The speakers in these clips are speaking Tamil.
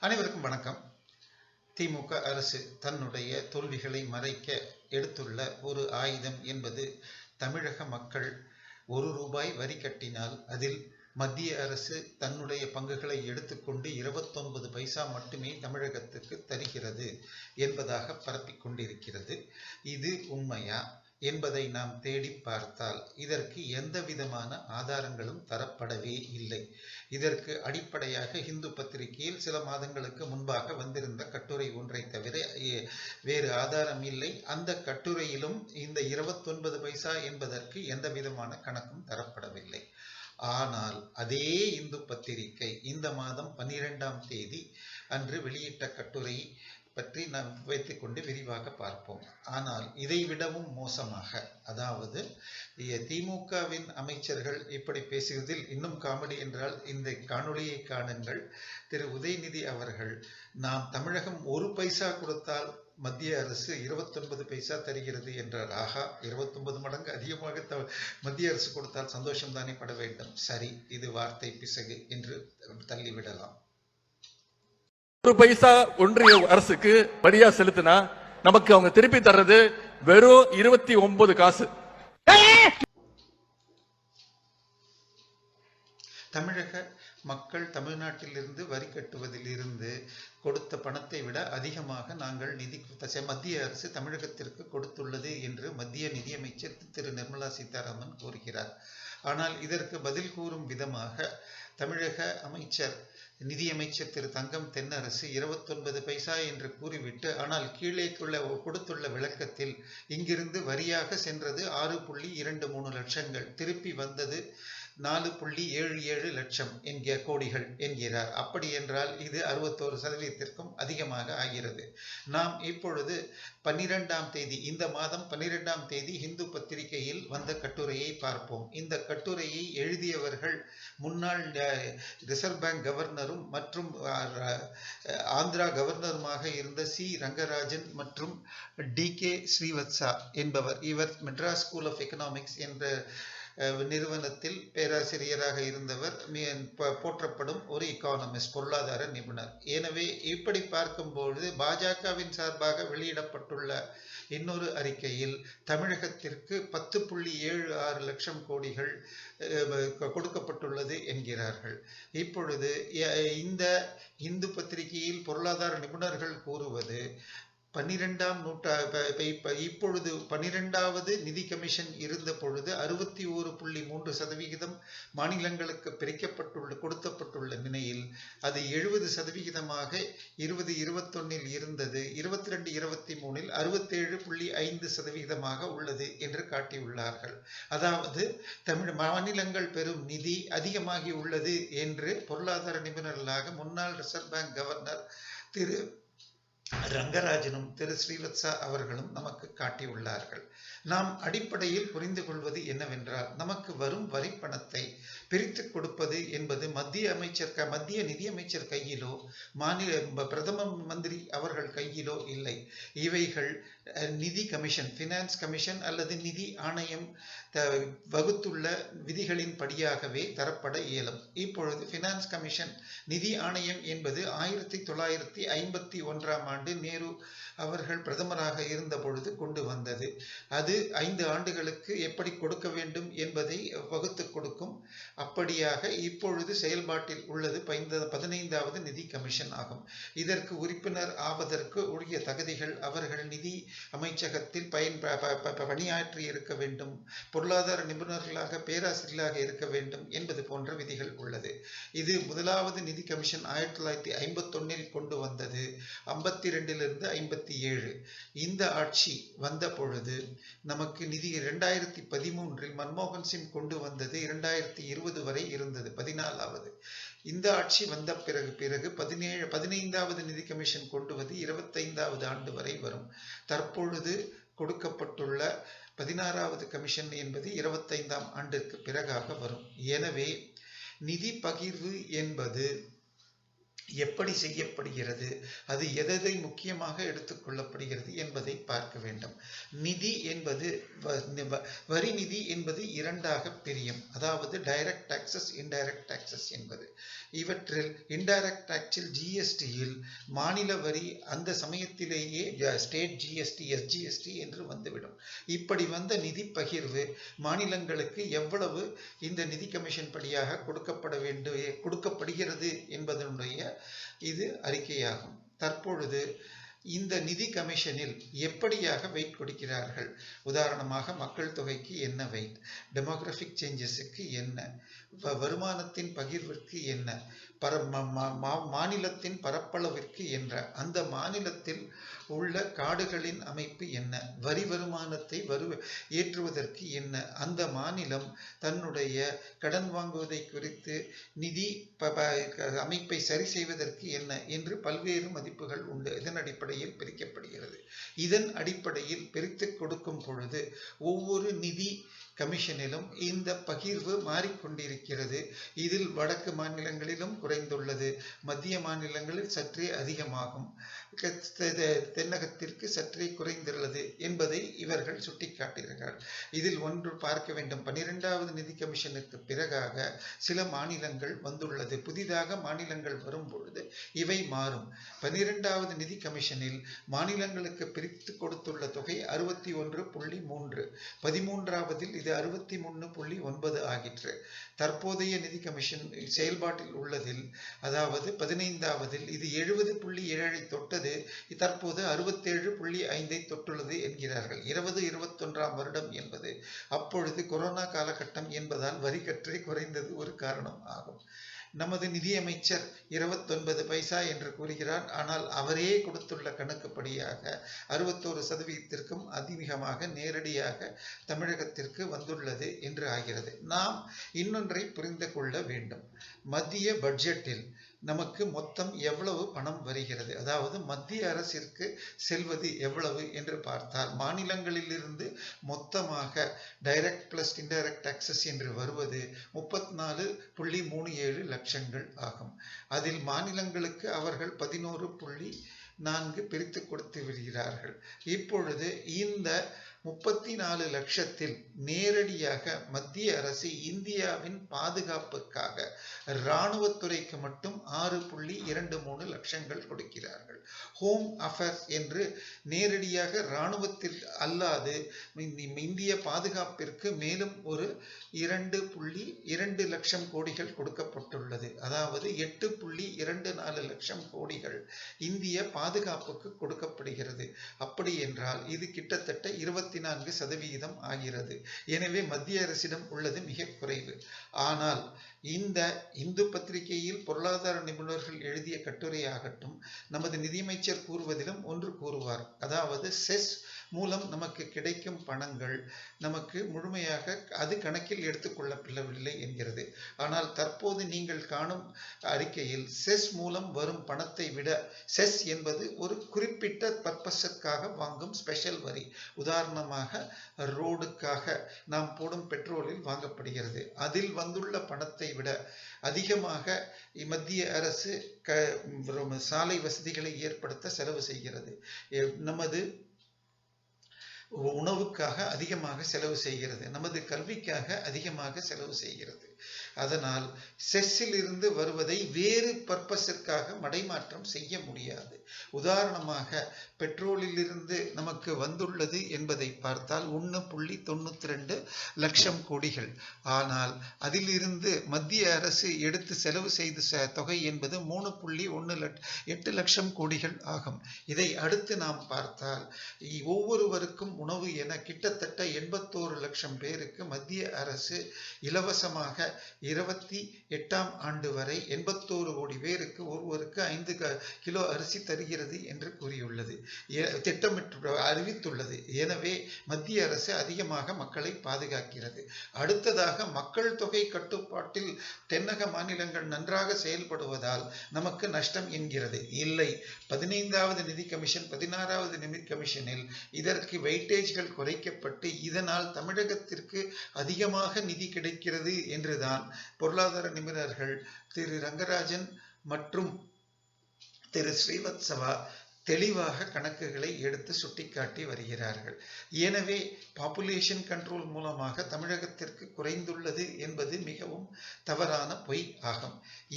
அனைவருக்கும் வணக்கம். திமுக அரசு தன்னுடைய தோல்விகளை மறைக்க எடுத்துள்ள ஒரு ஆயுதம் என்பது தமிழக மக்கள் ஒரு ரூபாய் வரி கட்டினால் அதில் மத்திய அரசு தன்னுடைய பங்குகளை எடுத்துக்கொண்டு இருபத்தொன்பது பைசா மட்டுமே தமிழகத்துக்கு தருகிறது என்பதாக பரப்பிக் கொண்டிருக்கிறது. இது உண்மையா என்பதை நாம் தேடி பார்த்தால் இதற்கு எந்த விதமான ஆதாரங்களும் தரப்படவே இல்லை. இதற்கு அடிப்படையாக இந்து பத்திரிகையில் சில மாதங்களுக்கு முன்பாக வந்திருந்த கட்டுரை ஒன்றை தவிர வேறு ஆதாரம் இல்லை. அந்த கட்டுரையிலும் இந்த இருபத்தொன்பது பைசா என்பதற்கு எந்த விதமான கணக்கும் தரப்படவில்லை. ஆனால் அதே இந்து பத்திரிகை இந்த மாதம் பன்னிரெண்டாம் தேதி அன்று வெளியிட்ட கட்டுரை பற்றி நாம் வைத்துக்கொண்டு விரிவாக பார்ப்போம். ஆனால் இதை விடவும் மோசமாக. அதாவது திமுகவின் அமைச்சர்கள் இப்படி பேசுவதில் இன்னும் காமெடி என்றால் இந்த காணொளியை காணுங்கள். திரு. உதயநிதி அவர்கள் நாம் தமிழகம் ஒரு பைசா கொடுத்தால் மத்திய அரசு 29 பைசா தருகிறது என்றார். ஆகா 29 மடங்கு அதிகமாக த- மத்திய அரசு கொடுத்தால் சந்தோஷம் தானே பட வேண்டும். சரி இது வார்த்தை பிசகு என்று தள்ளிவிடலாம். ஒரு பைசா ஒன்றிய அரசுக்கு வரியா செலுத்தினா நமக்கு அவங்க திருப்பி தர்றது வெறும் இருபத்தி ஒன்பது காசு. தமிழக மக்கள் தமிழ்நாட்டிலிருந்து வரி கட்டுவதிலிருந்து கொடுத்த பணத்தை விட அதிகமாக நாங்கள் நிதி மத்திய அரசு தமிழகத்திற்கு கொடுத்துள்ளது என்று மத்திய நிதியமைச்சர் திரு. நிர்மலா சீதாராமன் கூறுகிறார். ஆனால் இதற்கு பதில் கூறும் விதமாக தமிழக அமைச்சர் நிதியமைச்சர் திரு. தங்கம் தென்னரசு 29 பைசா என்று கூறிவிட்டு ஆனால் கீழே கொடுத்துள்ள விளக்கத்தில் இங்கிருந்து வரியாக சென்றது ஆறு புள்ளி இரண்டு மூணு லட்சங்கள். திருப்பி வந்தது நாலு புள்ளி ஏழு ஏழு லட்சம் என்கிற கோடிகள் என்கிறார். அப்படி என்றால் இது அறுபத்தோரு சதவீதத்திற்கும் அதிகமாக ஆகிறது. நாம் இப்பொழுது பன்னிரெண்டாம் தேதி இந்த மாதம் பன்னிரெண்டாம் தேதி இந்து பத்திரிகையில் வந்த கட்டுரையை பார்ப்போம். இந்த கட்டுரையை எழுதியவர்கள் முன்னாள் ரிசர்வ் பேங்க் கவர்னரும் மற்றும் ஆந்திரா கவர்னருமாக இருந்த சி. ரங்கராஜன் மற்றும் டி. கே. ஸ்ரீவத்சா என்பவர். இவர் மெட்ராஸ் ஸ்கூல் ஆஃப் எக்கனாமிக்ஸ் என்ற நிறுவனத்தில் பேராசிரியராக இருந்தவர் போற்றப்படும் ஒரு இக்கானமிஸ்ட் பொருளாதார நிபுணர். எனவே இப்படி பார்க்கும்பொழுது பாஜகவின் சார்பாக வெளியிடப்பட்டுள்ள இன்னொரு அறிக்கையில் தமிழகத்திற்கு பத்து புள்ளி ஏழு ஆறு லட்சம் கோடிகள் கொடுக்கப்பட்டுள்ளது என்கிறார்கள். இப்பொழுது இந்த இந்து பத்திரிகையில் பொருளாதார நிபுணர்கள் கூறுவது பன்னிரெண்டாம் நூற்றா இப்போ இப்பொழுது பன்னிரெண்டாவது நிதி கமிஷன் இருந்த பொழுது அறுபத்தி ஓரு புள்ளி மூன்று சதவிகிதம் மாநிலங்களுக்கு பிரிக்கப்பட்டுள்ள கொடுக்கப்பட்டுள்ள நிலையில் அது எழுபது சதவிகிதமாக இருபது இருபத்தொன்னில் இருந்தது. இருபத்தி ரெண்டு இருபத்தி மூணில் அறுபத்தேழு புள்ளி ஐந்து சதவிகிதமாக உள்ளது என்று காட்டியுள்ளார்கள். அதாவது தமிழ் மாநிலங்கள் பெறும் நிதி அதிகமாகி உள்ளது என்று பொருளாதார நிபுணர்களாக முன்னாள் ரிசர்வ் பேங்க் கவர்னர் திரு ரங்கராஜனும் திரு ஸ்ரீவத்சா அவர்களும் நமக்கு காட்டியுள்ளார்கள். நாம் அடிப்படையில் புரிந்து கொள்வது என்னவென்றால் நமக்கு வரும் வரி பணத்தை பிரித்து கொடுப்பது என்பது மத்திய அமைச்சர் க- மத்திய நிதியமைச்சர் கையிலோ மாநில பிரதம மந்திரி அவர்கள் கையிலோ இல்லை. இவைகள் நிதி கமிஷன் ஃபினான்ஸ் கமிஷன் அல்லது நிதி ஆணையம் த- வகுத்துள்ள விதிகளின் படியாகவே தரப்பட இயலும். இப்பொழுது ஃபினான்ஸ் கமிஷன் நிதி ஆணையம் என்பது ஆயிரத்தி தொள்ளாயிரத்தி ஐம்பத்தி ஒன்றாம் ஆண்டு நேரு அவர்கள் பிரதமராக இருந்த பொழுது கொண்டு வந்தது. அது ஐந்து ஆண்டுகளுக்கு எப்படி கொடுக்க வேண்டும் என்பதை வகுத்து கொடுக்கும். அப்படியாக இப்பொழுது செயல்பாட்டில் உள்ளது பதினைந்தாவது நிதி கமிஷன் ஆகும். இதற்கு உறுப்பினர் ஆவதற்கு உரிய தகுதிகள் அவர்கள் நிதி அமைச்சகத்தில் பயன் பணியாற்றி இருக்க வேண்டும். பொருளாதார நிபுணர்களாக பேராசிரியர்களாக இருக்க வேண்டும் என்பது போன்ற விதிகள் உள்ளது. இது முதலாவது நிதி கமிஷன் ஆயிரத்தி தொள்ளாயிரத்தி ஐம்பத்தொன்னில் கொண்டு வந்தது. ஐம்பத்தி ரெண்டு ரெண்டிலிருந்து ஐம்பத்தி ஏழு. இந்த ஆட்சி வந்த பொழுது நமக்கு நிதி இரண்டாயிரத்தி பதிமூன்றில் மன்மோகன் சிங் கொண்டு வந்தது இரண்டாயிரத்தி இருபது வரை இருந்தது பதினாலாவது. இந்த ஆட்சி வந்த பிறகு பிறகு பதினேழு பதினைந்தாவது நிதி கமிஷன் கொண்டு வந்து இருபத்தைந்தாவது ஆண்டு வரை வரும். தற்பொழுது கொடுக்கப்பட்டுள்ள பதினாறாவது கமிஷன் என்பது இருபத்தைந்தாம் ஆண்டிற்கு பிறகாக வரும். எனவே நிதி பகிர்வு என்பது எப்படி செய்யப்படுகிறது? அது எதை முக்கியமாக எடுத்துக்கொள்ளப்படுகிறது என்பதை பார்க்க வேண்டும். நிதி என்பது வ- வ- வரி நிதி என்பது இரண்டாக பிரியும். அதாவது டைரக்ட் டாக்ஸஸ் இன்டைரக்ட் டாக்ஸஸ் என்பது. இவற்றில் இன்டைரக்ட் டாக்ஸில் ஜிஎஸ்டியில் மாநில வரி அந்த சமயத்திலேயே ஸ்டேட் ஜிஎஸ்டி எஸ்ஜிஎஸ்டி என்று வந்துவிடும். இப்படி வந்த நிதி பகிர்வு மாநிலங்களுக்கு எவ்வளவு இந்த நிதி கமிஷன் படியாக கொடுக்கப்பட வேண்டும் கொடுக்கப்படுகிறது என்பதனுடைய இது அறிக்கையாகும். தற்பொழுது இந்த நிதி கமிஷனில் எப்படியாக வெயிட் கொடுக்கிறார்கள்? உதாரணமாக மக்கள் தொகைக்கு என்ன வெயிட் டெமோகிராஃபிக் சேஞ்சஸுக்கு என்ன? வருமானத்தின் பகிர்விற்கு என்ன? பர ம- மா- மாநிலத்தின் பரப்பளவிற்கு என்ற அந்த மாநிலத்தில் உள்ள காடுகளின் அமைப்பு என்ன? வரி வருமானத்தை வரு ஏற்றுவதற்கு என்ன? அந்த மாநிலம் தன்னுடைய கடன் வாங்குவதை குறித்து நிதி ப- ப- அமைப்பை சரி செய்வதற்கு என்ன? என்று பல்வேறு மதிப்புகள் உண்டு. இதன் அடிப்படையில் பிரிக்கப்படுகிறது. இதன் அடிப்படையில் பிரித்து கொடுக்கும் பொழுது ஒவ்வொரு நிதி கமிஷனிலும் இந்த பகிர்வு மாறிக்கொண்டிருக்கிறது. இதில் வடக்கு மாநிலங்களிலும் குறைந்துள்ளது. மத்திய மாநிலங்களில் சற்றே அதிகமாகும். தென்னகத்திற்கு சற்றே குறைந்துள்ளது என்பதை இவர்கள் சுட்டிக்காட்டுகிறார்கள் இதில் ஒன்று பார்க்க வேண்டும். பனிரெண்டாவது நிதி கமிஷனுக்கு பிறகாக சில மாநிலங்கள் வந்துள்ளது. புதிதாக மாநிலங்கள் வரும் பொழுது இவை மாறும். பனிரெண்டாவது நிதி கமிஷனில் மாநிலங்களுக்கு பிரித்து கொடுத்துள்ள தொகை அறுபத்தி ஒன்று புள்ளி மூன்று. பதிமூன்றாவதில் இது அறுபத்தி மூணு புள்ளி ஒன்பது ஆகிற்று. தற்போதைய நிதி கமிஷன் செயல்பாட்டில் உள்ளதில் அதாவது பதினைந்தாவதில் இது எழுபது புள்ளி ஏழை தொட்டது தற்போது அறுபத்தேழு புள்ளி ஐந்தை தொட்டுள்ளது என்கிறார்கள். இருபது இருபத்தொன்றாம் வருடம் என்பது. அப்பொழுது கொரோனா காலகட்டம் என்பதால் வரி கற்றை குறைந்தது ஒரு காரணம் ஆகும். நமது நிதியமைச்சர் இருபத்தொன்பது பைசா என்று கூறுகிறார். ஆனால் அவரே கொடுத்துள்ள கணக்குப்படியாக அறுபத்தோரு சதவீதத்திற்கும் அதிகமாக நேரடியாக தமிழகத்திற்கு வந்துள்ளது என்று ஆகிறது. நாம் இன்னொன்றை புரிந்து கொள்ள வேண்டும். மத்திய பட்ஜெட்டில் நமக்கு மொத்தம் எவ்வளவு பணம் வருகிறது? அதாவது மத்திய அரசிற்கு செல்வது எவ்வளவு என்று பார்த்தால் மாநிலங்களிலிருந்து மொத்தமாக டைரக்ட் பிளஸ் இன்டைரக்ட் டாக்ஸஸ் என்று வருவது முப்பத்தி நாலு புள்ளி மூணு ஏழு லட்சங்கள் ஆகும். அதில் மாநிலங்களுக்கு அவர்கள் பதினோரு புள்ளி நான்கு பிரித்து கொடுத்து விடுகிறார்கள். இப்பொழுது இந்த முப்பத்தி நாலு லட்சத்தில் நேரடியாக மத்திய அரசு இந்தியாவின் பாதுகாப்புக்காக இராணுவத்துறைக்கு மட்டும் ஆறு புள்ளி இரண்டு மூணு லட்சங்கள் கொடுக்கிறார்கள். ஹோம் அஃபேர்ஸ் என்று நேரடியாக இராணுவத்தில் அல்லாது இந்திய பாதுகாப்பிற்கு மேலும் ஒரு இரண்டு புள்ளி இரண்டு லட்சம் கோடிகள் கொடுக்கப்பட்டுள்ளது. அதாவது எட்டு புள்ளி இரண்டு நாலு லட்சம் கோடிகள் இந்திய பாதுகாப்புக்கு கொடுக்கப்படுகிறது. அப்படி என்றால் இது கிட்டத்தட்ட இருபத்தி நான்கு சதவிகிதம் ஆகிறது. எனவே மத்திய அரசிடம் உள்ளது மிக குறைவு. ஆனால் இந்த இந்து பத்திரிகையில் பொருளாதார நிபுணர்கள் எழுதிய கட்டுரையாகட்டும் நமது நிதியமைச்சர் கூறுவதிலும் ஒன்று கூறுவார். அதாவது செஸ் மூலம் நமக்கு கிடைக்கும் பணங்கள் நமக்கு முழுமையாக அது கணக்கில் எடுத்துக்கொள்ளப்படவில்லை என்கிறது. ஆனால் தற்போது நீங்கள் காணும் அறிக்கையில் செஸ் மூலம் வரும் பணத்தை விட செஸ் என்பது ஒரு குறிப்பிட்ட பர்பஸுக்காக வாங்கும் ஸ்பெஷல் வரி. உதாரணமாக ரோடுக்காக நாம் போடும் பெட்ரோலில் வாங்கப்படுகிறது. அதில் வந்துள்ள பணத்தை விட அதிகமாக மத்திய அரசு க சாலை வசதிகளை ஏற்படுத்த செலவு செய்கிறது. எ- நமது உணவுக்காக அதிகமாக செலவு செய்கிறது. நமது கல்விக்காக அதிகமாக செலவு செய்கிறது. அதனால் செஸ்ஸில் இருந்து வருவதை வேறு பர்பஸிற்காக மடைமாற்றம் செய்ய முடியாது. உதாரணமாக பெட்ரோலில் இருந்து நமக்கு வந்துள்ளது என்பதை பார்த்தால் ஒன்று புள்ளி தொண்ணூத்தி ரெண்டு லட்சம் கோடிகள். ஆனால் அதிலிருந்து மத்திய அரசு எடுத்து செலவு செய்த தொகை என்பது மூணு புள்ளி ஒன்று லட் எட்டு லட்சம் கோடிகள் ஆகும். இதை அடுத்து நாம் பார்த்தால் ஒவ்வொருவருக்கும் உணவு என கிட்டத்தட்ட எண்பத்தோரு லட்சம் பேருக்கு மத்திய அரசு இலவசமாக இருபத்தி எட்டாம் ஆண்டு வரை எண்பத்தோரு கோடி பேருக்கு ஒருவருக்கு ஐந்து கிலோ அரிசி தருகிறது என்று கூறியுள்ளது. திட்டமிட்டு அறிவித்துள்ளது. எனவே மத்திய அரசு அதிகமாக மக்களை பாதுகாக்கிறது. அடுத்ததாக மக்கள் தொகை கட்டுப்பாட்டில் தென்னக மாநிலங்கள் நன்றாக செயல்படுவதால் நமக்கு நஷ்டம் என்கிறது. இல்லை. பதினைந்தாவது நிதி கமிஷன் பதினாறாவது நிதி கமிஷனில் இதற்கு வெயிட்டேஜ்கள் குறைக்கப்பட்டு இதனால் தமிழகத்திற்கு அதிகமாக நிதி கிடைக்கிறது என்று குறித்துதான் பொருளாதார நிபுணர்கள் திரு ரங்கராஜன் மற்றும் திரு ஸ்ரீவத்சவா தெளிவாக கணக்குகளை எடுத்து சுட்டிக்காட்டி வருகிறார்கள். எனவே பாப்புலேஷன் கண்ட்ரோல் மூலமாக தமிழகத்திற்கு குறைந்துள்ளது என்பது மிகவும் தவறான பொய் ஆகும்.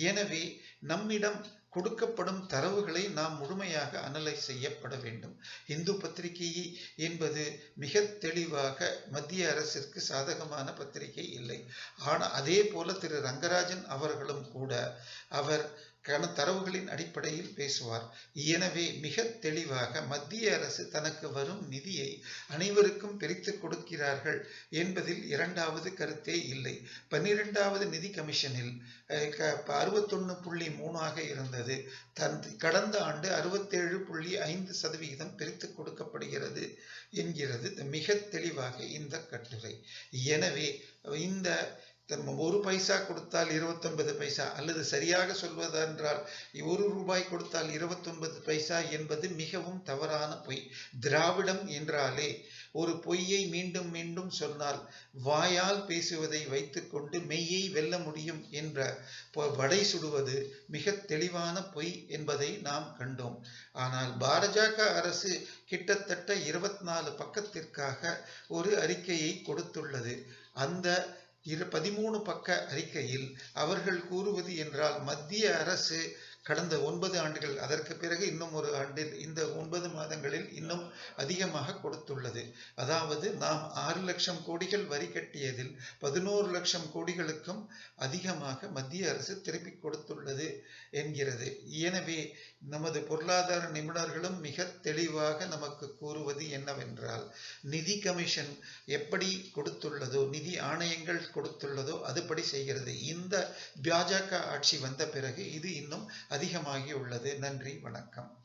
எனவே நம்மிடம் கொடுக்கப்படும் தரவுகளை நாம் முழுமையாக அனலைஸ் செய்யப்பட வேண்டும். இந்து பத்திரிகை என்பது மிக தெளிவாக மத்திய அரசிற்கு சாதகமான பத்திரிகை இல்லை. ஆனால் அதே போல திரு ரங்கராஜன் அவர்களும் கூட அவர் கண தரவுகளின் அடிப்படையில் பேசுவார். எனவே மிக தெளிவாக மத்திய அரசு தனக்கு வரும் நிதியை அனைவருக்கும் பிரித்து கொடுக்கிறார்கள் என்பதில் இரண்டாவது கருத்தே இல்லை. பன்னிரெண்டாவது நிதி கமிஷனில் அறுபத்தொன்னு புள்ளி மூணாக இருந்தது. தன் கடந்த ஆண்டு அறுபத்தேழு புள்ளி ஐந்து சதவிகிதம் பிரித்து கொடுக்கப்படுகிறது என்கிறது. மிக தெளிவாக இந்த கட்டுரை. எனவே இந்த ஒரு பைசா கொடுத்தால் இருபத்தொன்பது பைசா அல்லது சரியாக சொல்வதென்றால் ஒரு ரூபாய் கொடுத்தால் இருபத்தொன்பது பைசா என்பது மிகவும் தவறான பொய். திராவிடம் என்றாலே ஒரு பொய்யை மீண்டும் மீண்டும் சொன்னால் வாயால் பேசுவதை வைத்துக்கொண்டு மெய்யை வெல்ல முடியும் என்ற வடை சுடுவது மிக தெளிவான பொய் என்பதை நாம் கண்டோம். ஆனால் பாரஜக அரசு கிட்டத்தட்ட இருபத்தி நாலு பக்கத்திற்காக ஒரு அறிக்கையை கொடுத்துள்ளது. அந்த இரு பதிமூணு பக்க அறிக்கையில் அவர்கள் கூறுவது என்றால் மத்திய அரசு கடந்த ஒன்பது ஆண்டுகள் அதற்கு பிறகு இன்னும் ஒரு ஆண்டில் இந்த ஒன்பது மாதங்களில் இன்னும் அதிகமாக கொடுத்துள்ளது. அதாவது நாம் ஆறு லட்சம் கோடிகள் வரி கட்டியதில் பதினோரு லட்சம் கோடிகளுக்கும் அதிகமாக மத்திய அரசு திருப்பி கொடுத்துள்ளது என்கிறது. எனவே நமது பொருளாதார நிபுணர்களும் மிக தெளிவாக நமக்கு கூறுவது என்னவென்றால் நிதி கமிஷன் எப்படி கொடுத்துள்ளதோ நிதி ஆணையங்கள் கொடுத்துள்ளதோ அதுபடி செய்கிறது. இந்த பாஜக ஆட்சி வந்த பிறகு இது இன்னும் அதிகமாகி உள்ளது நன்றி வணக்கம்.